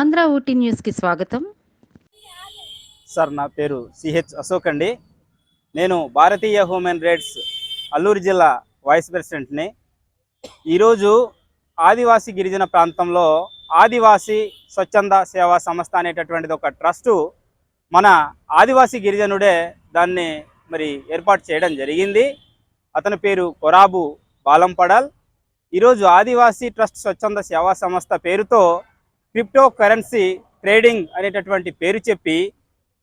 ఆంధ్ర ఊటీ న్యూస్కి స్వాగతం. సార్ నా పేరు సిహెచ్ అశోక్ అండి. నేను భారతీయ హ్యూమన్ రైట్స్ అల్లూరు జిల్లా వైస్ ప్రెసిడెంట్ని. ఈరోజు ఆదివాసీ గిరిజన ప్రాంతంలో ఆదివాసీ స్వచ్ఛంద సేవా సంస్థ అనేటటువంటిది ఒక ట్రస్టు మన ఆదివాసీ గిరిజనుడే దాన్ని మరి ఏర్పాటు చేయడం జరిగింది. అతని పేరు కొరాబు బాలంపడాల్. ఈరోజు ఆదివాసీ ట్రస్ట్ స్వచ్ఛంద సేవా సంస్థ పేరుతో క్రిప్టో కరెన్సీ ట్రేడింగ్ అనేటటువంటి పేరు చెప్పి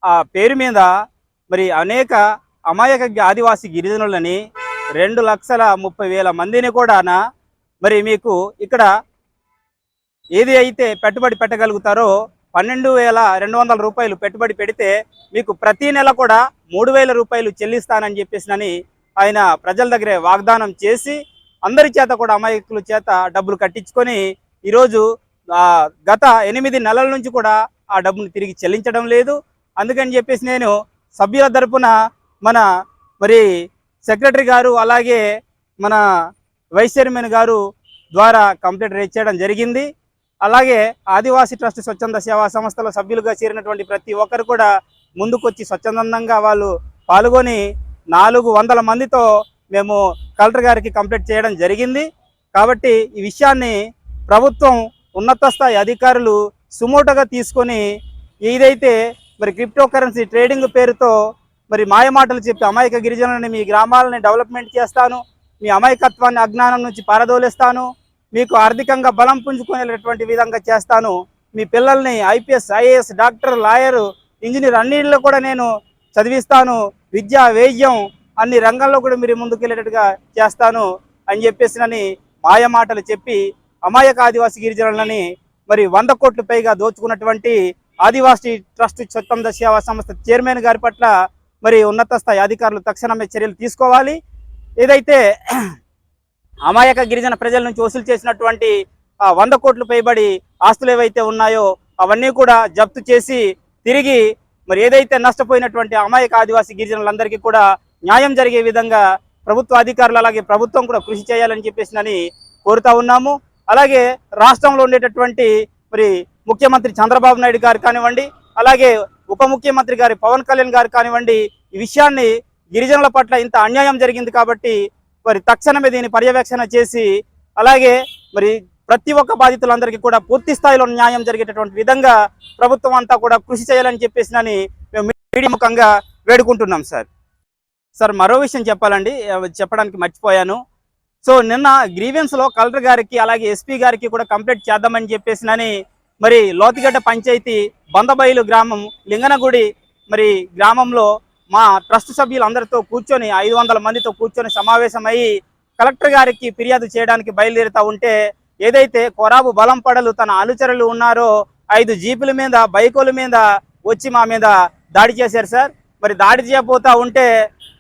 ఆ పేరు మీద మరి అనేక అమాయక ఆదివాసీ గిరిజనులని రెండు లక్షల ముప్పై వేల మందిని కూడా మరి మీకు ఇక్కడ ఏది అయితే పెట్టుబడి పెట్టగలుగుతారో పన్నెండు వేల రెండు వందల రూపాయలు పెట్టుబడి పెడితే మీకు ప్రతి నెల కూడా మూడు వేల రూపాయలు చెల్లిస్తానని చెప్పేసినని ఆయన ప్రజల దగ్గరే వాగ్దానం చేసి అందరి చేత కూడా అమాయకుల చేత డబ్బులు కట్టించుకొని ఈరోజు గత ఎనిమిది నెలల నుంచి కూడా ఆ డబ్బును తిరిగి చెల్లించడం లేదు. అందుకని చెప్పేసి నేను సభ్యుల తరపున మన మరి సెక్రటరీ గారు అలాగే మన వైస్ చైర్మన్ గారు ద్వారా కంప్లైంట్ రేజ్ చేయడం జరిగింది. అలాగే ఆదివాసీ ట్రస్ట్ స్వచ్ఛంద సేవా సంస్థలో సభ్యులుగా చేరినటువంటి ప్రతి ఒక్కరు కూడా ముందుకొచ్చి స్వచ్ఛందంగా వాళ్ళు పాల్గొని నాలుగు వందల మందితో మేము కలెక్టర్ గారికి కంప్లైంట్ చేయడం జరిగింది. కాబట్టి ఈ విషయాన్ని ప్రభుత్వం ఉన్నత స్థాయి అధికారులు సుమోటగా తీసుకొని ఏదైతే మరి క్రిప్టో కరెన్సీ ట్రేడింగ్ పేరుతో మరి మాయమాటలు చెప్పి అమాయక గిరిజనులని మీ గ్రామాలని డెవలప్మెంట్ చేస్తాను మీ అమాయకత్వాన్ని అజ్ఞానం నుంచి పారదోలేస్తాను మీకు ఆర్థికంగా బలం పుంజుకునేటటువంటి విధంగా చేస్తాను మీ పిల్లల్ని IPS IAS doctor lawyer engineer అన్నింటిలో కూడా నేను చదివిస్తాను విద్య వైద్యం అన్ని రంగాల్లో కూడా మీరు ముందుకెళ్ళేటట్టుగా చేస్తాను అని చెప్పేసినని మాయమాటలు చెప్పి అమాయక ఆదివాసీ గిరిజనులని మరి వంద కోట్లు పైగా దోచుకున్నటువంటి ఆదివాసీ ట్రస్ట్ చొత్తం దశావా సంస్థ చైర్మన్ గారి పట్ల మరి ఉన్నత స్థాయి అధికారులు తక్షణమే చర్యలు తీసుకోవాలి. ఏదైతే అమాయక గిరిజన ప్రజల నుంచి వసూలు చేసినటువంటి ఆ వంద కోట్లు పైబడి ఆస్తులు ఏవైతే ఉన్నాయో అవన్నీ కూడా జప్తు చేసి తిరిగి మరి ఏదైతే నష్టపోయినటువంటి అమాయక ఆదివాసీ గిరిజనులందరికీ కూడా న్యాయం జరిగే విధంగా ప్రభుత్వ అధికారులు అలాగే ప్రభుత్వం కూడా కృషి చేయాలని చెప్పేసి కోరుతా ఉన్నాము. అలాగే రాష్ట్రంలో ఉండేటటువంటి మరి ముఖ్యమంత్రి చంద్రబాబు నాయుడు గారు కానివ్వండి అలాగే ఉప ముఖ్యమంత్రి గారి పవన్ కళ్యాణ్ గారు కానివ్వండి ఈ విషయాన్ని గిరిజనుల పట్ల ఇంత అన్యాయం జరిగింది కాబట్టి మరి తక్షణమే దీన్ని పర్యవేక్షణ చేసి అలాగే మరి ప్రతి ఒక్క బాధితులందరికీ కూడా పూర్తి స్థాయిలో న్యాయం జరిగేటటువంటి విధంగా ప్రభుత్వం అంతా కూడా కృషి చేయాలని చెప్పేసి మేము మీడియా ముఖంగా వేడుకుంటున్నాం సార్. సార్ మరో విషయం చెప్పాలండి చెప్పడానికి మర్చిపోయాను. సో నిన్న గ్రీవెన్స్లో కలెక్టర్ గారికి అలాగే ఎస్పీ గారికి కూడా కంప్లైంట్ చేద్దామని చెప్పేసినని మరి లోతిగడ్డ పంచాయతీ బందబైలు గ్రామం లింగనగుడి మరి గ్రామంలో మా ట్రస్ట్ సభ్యులందరితో కూర్చొని ఐదు వందల మందితో కూర్చొని సమావేశమయ్యి కలెక్టర్ గారికి ఫిర్యాదు చేయడానికి బయలుదేరుతా ఉంటే ఏదైతే కొరాబు బలం పడలు తన అనుచరులు ఉన్నారో ఐదు జీపుల మీద బైకుల మీద వచ్చి మా మీద దాడి చేశారు సార్. మరి దాడి చేయబోతా ఉంటే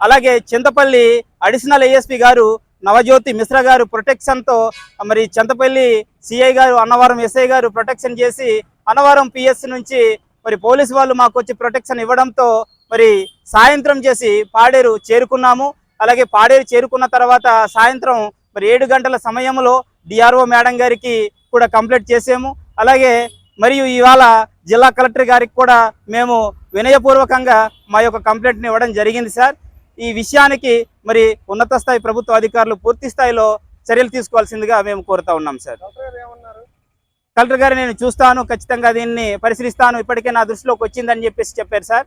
అలాగే చింతపల్లి అడిషనల్ ఏఎస్పీ గారు నవజ్యోతి మిశ్రా గారు ప్రొటెక్షన్తో మరి చింతపల్లి సిఐ గారు అన్నవరం ఎస్ఐ గారు ప్రొటెక్షన్ చేసి అన్నవరం పిఎస్ నుంచి మరి పోలీసు వాళ్ళు మాకు వచ్చి ప్రొటెక్షన్ ఇవ్వడంతో మరి సాయంత్రం చేసి పాడేరు చేరుకున్నాము. అలాగే పాడేరు చేరుకున్న తర్వాత సాయంత్రం మరి ఏడు గంటల సమయంలో డిఆర్ఓ మేడం గారికి కూడా కంప్లైంట్ చేసాము. అలాగే మరియు ఇవాళ జిల్లా కలెక్టర్ గారికి కూడా మేము వినయపూర్వకంగా మా యొక్క కంప్లైంట్ని ఇవ్వడం జరిగింది సార్ ఈ విషయానికి మరి ఉన్నత స్థాయి ప్రభుత్వ అధికారులు పూర్తి స్థాయిలో చర్యలు తీసుకోవాల్సిందిగా మేము కోరుతా ఉన్నాం సార్. కలెక్టర్ గారు నేను చూస్తాను ఖచ్చితంగా దీన్ని పరిశీలిస్తాను. ఇప్పటికే నా దృష్టిలోకి వచ్చిందని చెప్పేసి చెప్పారు సార్.